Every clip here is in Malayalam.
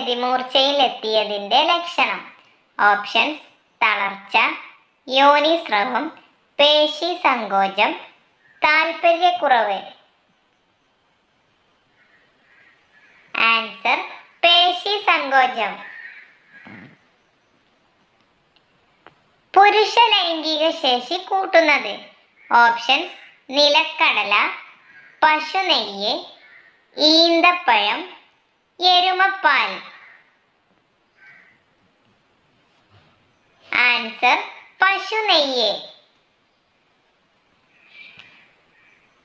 രതിമൂർച്ചയിൽ എത്തിയതിന്റെ ലക്ഷണം. ഓപ്ഷൻസ് തളർച്ച യോനിസ്രവം പേശി സങ്കോചം താല്പര്യക്കുറവ് ആൻസർ പേശി സങ്കോചം. പുരുഷ ലൈംഗിക ശേഷി കൂട്ടുന്നത്. ഓപ്ഷൻസ് നിലക്കടല പശുനെയ്യ് ഈന്തപ്പഴം എരുമപ്പാൽ. ആൻസർ പശുനെയ്യ്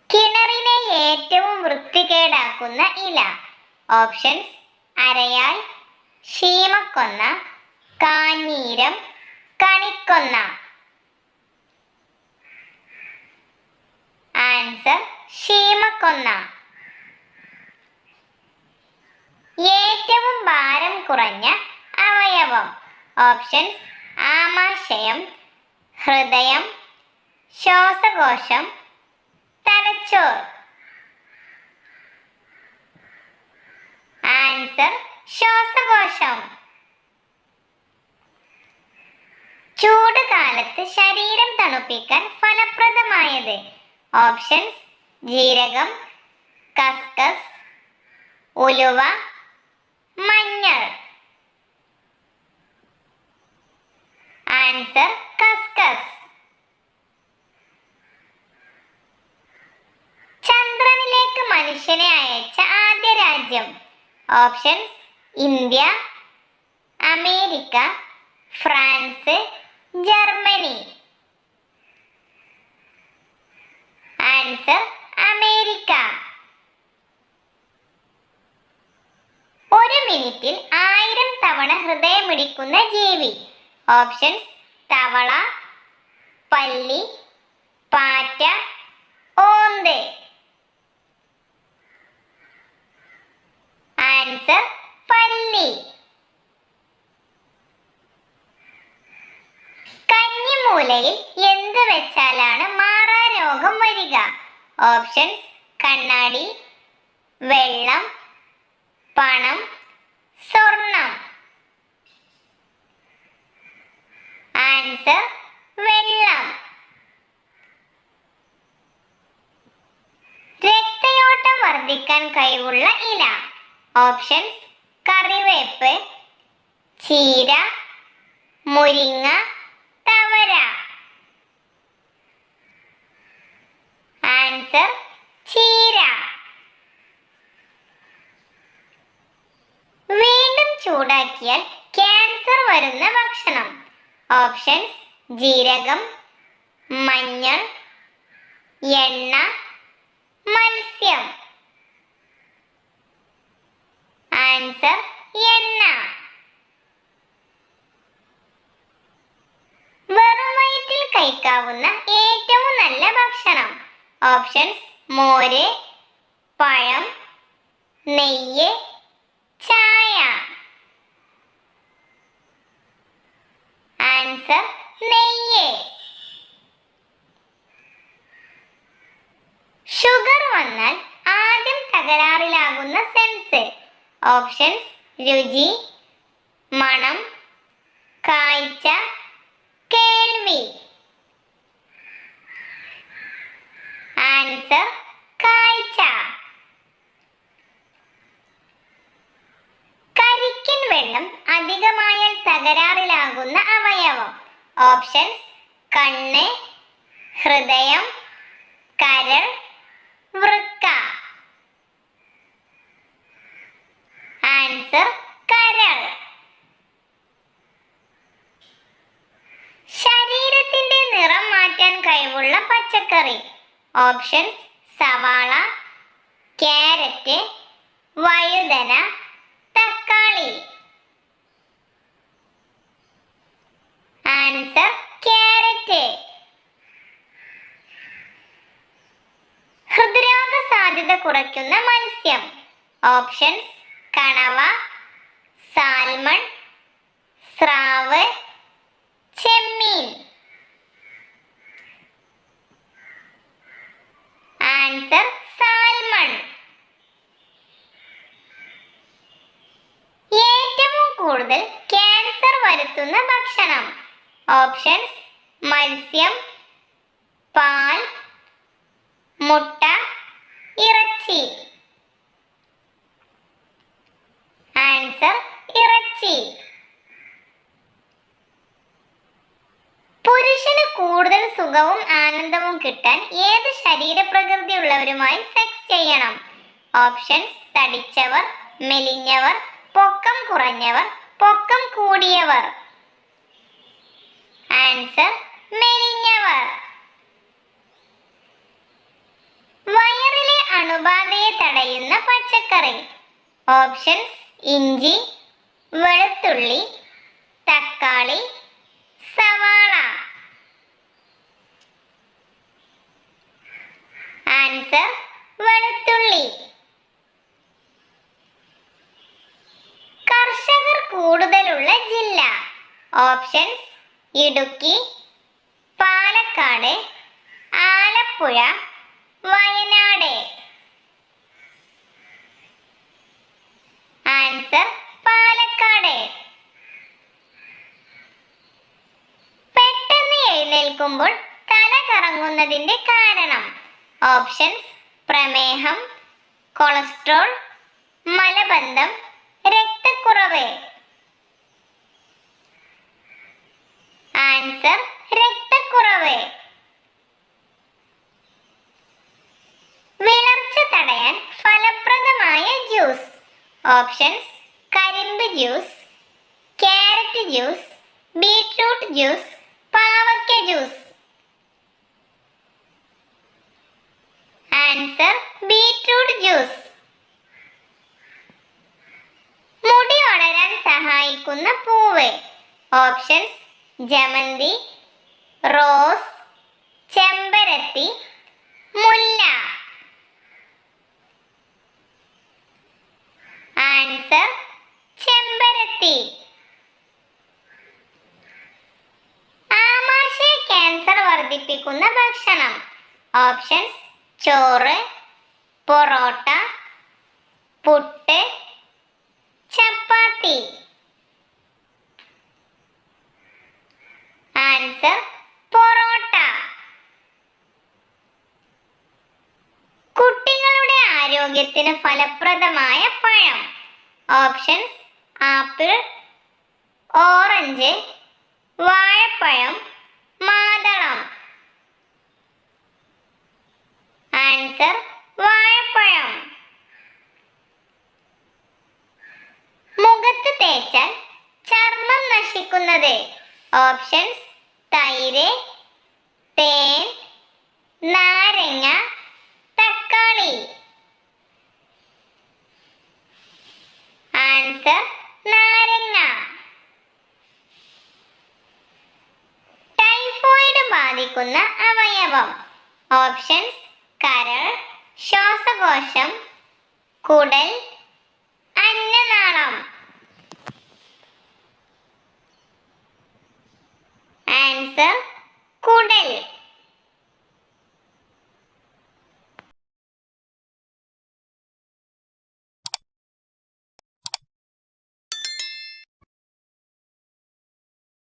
കിണറിനെ ഏറ്റവും വൃത്തികേടാക്കുന്ന ഇല. ഓപ്ഷൻസ് അരയാൽ ക്ഷീമക്കൊന്ന കാഞ്ഞീരം കണിക്കൊന്ന. ആൻസർ ശീമക്കൊന്ന. ഏറ്റവും ഭാരം കുറഞ്ഞ അവയവം. ഓപ്ഷൻസ് ആമാശയം ഹൃദയം ശ്വാസകോശം തലച്ചോർ. ആൻസർ ശ്വാസകോശം. ചൂട് കാലത്ത് ശരീരം തണുപ്പിക്കാൻ ഫലപ്രദമായത്. ഓപ്ഷൻസ് ജീരകം കസ്കസ് ഉലുവ മഞ്ഞൾ. ആൻസർ കസ്കസ്. ചന്ദ്രനിലേക്ക് മനുഷ്യനെ അയച്ച ആദ്യ രാജ്യം. Options India America France Germany. Answer America ഒരു മിനിറ്റിൽ ആയിരം തവണ ഹൃദയമിടിക്കുന്ന ജീവി. ഓപ്ഷൻസ് തവള പല്ലി പാറ്റ ഓന്ത്. ആൻസർ പല്ലി. കഞ്ഞിമൂലയിൽ എന്ത് വെച്ചാലാണ് മാറാ രോഗം വരിക? ഓപ്ഷൻസ് കണ്ണാടി വെള്ളം പണം സ്വർണം. ആൻസർ വെള്ളം. രക്തയോട്ടം വർദ്ധിക്കാൻ കഴിവുള്ള ഇല. ഓപ്ഷൻസ് കറിവേപ്പ് ചീര മുരിങ്ങ തവര. ആൻസർ ചീര. വീണ്ടും ചൂടാക്കിയാൽ ക്യാൻസർ വരുന്ന ഭക്ഷണം. ഓപ്ഷൻസ് ജീരകം മഞ്ഞൾ എണ്ണ മത്സ്യം. ആൻസർ എണ്ണ. വെറും വയറ്റിൽ കഴിക്കാവുന്ന ഏറ്റവും നല്ല ഭക്ഷണം. ഓപ്ഷൻസ് മോര് പഴം നെയ്യ് ചായ. ആൻസർ നെയ്യ്. ഷുഗർ വന്നാൽ ആദ്യം തകരാറിലാകുന്ന സെൻസ് ഓപ്ഷൻസ് രുചി മണം കാഴ്ച കേൾവി. ആൻസർ കാഴ്ച കരിക്കിൻ വെള്ളം അധികമായാൽ തകരാറിലാകുന്ന അവയവം ഓപ്ഷൻസ്. കണ്ണ് ഹൃദയം കരൾ വൃക്ക. ആൻസർ കരൾ. ശരീരത്തിന്റെ നിറം മാറ്റാൻ കഴിവുള്ള പച്ചക്കറി. ഓപ്ഷൻസ് സവാള ക്യാരറ്റ് വഴുതന തക്കാളി. ആൻസർ ക്യാരറ്റ് ഹൃദ്രോഗ സാധ്യത കുറയ്ക്കുന്ന മത്സ്യം. ഓപ്ഷൻസ് കണവ സാൽമൺ സ്രാവ് ചെമ്മീൻ. Answer salmon. ഏറ്റവും കൂടുതൽ ക്യാൻസർ വരുത്തുന്ന ഭക്ഷണം. ഓപ്ഷൻസ് മത്സ്യം പാൽ മുട്ട ഇറച്ചി. ആൻസർ ഇറച്ചി. പുരുഷന് കൂടുതൽ സുഖവും ആനന്ദവും കിട്ടാൻ ഏത് ശരീരപ്രകൃതിയുള്ളവരുമായി സെക്സ് ചെയ്യണം? ഓപ്ഷൻസ് തടിച്ചവർ മെലിഞ്ഞവർ പൊക്കം കുറഞ്ഞവർ പൊക്കം കൂടിയവർ. ആൻസർ മെലിഞ്ഞവർ. വയറിലെ അണുബാധയെ തടയുന്ന പച്ചക്കറി. ഓപ്ഷൻസ് ഇഞ്ചി വെളുത്തുള്ളി തക്കാളി സവാള. ആൻസർ വെളുത്തുള്ളി. കർഷകർ കൂടുതലുള്ള ജില്ല. ഓപ്ഷൻസ് ഇടുക്കി പാലക്കാട് ആലപ്പുഴ വയനാട്. ആൻസർ പാലക്കാട്. പെട്ടെന്ന് എഴുന്നേൽക്കുമ്പോൾ തല കറങ്ങുന്നതിന്റെ കാരണം. ഓപ്ഷൻസ് പ്രമേഹം കൊളസ്ട്രോൾ മലബന്ധം രക്തക്കുറവ്. ആൻസർ രക്തക്കുറവ്. വിളർച്ച തടയാൻ ഫലപ്രദമായ ജ്യൂസ്. ഓപ്ഷൻസ് കരിമ്പ് juice carrot juice beetroot juice പാവയ്ക്ക ജ്യൂസ്. Answer beetroot juice. മുടി വളരാൻ സഹായിക്കുന്ന പൂവ്. ഓപ്ഷൻസ് ജമന്തി റോസ് ചെമ്പരത്തി മുല്ല. ആൻസർ ചെമ്പരത്തി. ആമാശയ ക്യാൻസർ വർദ്ധിപ്പിക്കുന്ന ഭക്ഷണം. ഓപ്ഷൻസ് ചോറ് പൊറോട്ട ഫലപ്രദമായ പഴം ഓപ്ഷൻസ് ആപ്പിൾ ഓറഞ്ച് വാഴപ്പഴം മാതളം. ആൻസർ വാഴപ്പഴം. മുഖത്ത് തേച്ചാൽ ചർമ്മം നശിക്കുന്നത്. ഓപ്ഷൻസ് തൈര് തേൻ നാരങ്ങ തക്കാളി നാരങ്ങ. ടൈഫോയിഡ് ബാധിക്കുന്ന അവയവം. ഓപ്ഷൻസ് കരൾ ശ്വാസകോശം കുടൽ അന്നനാളം. ആൻസർ കുടൽ.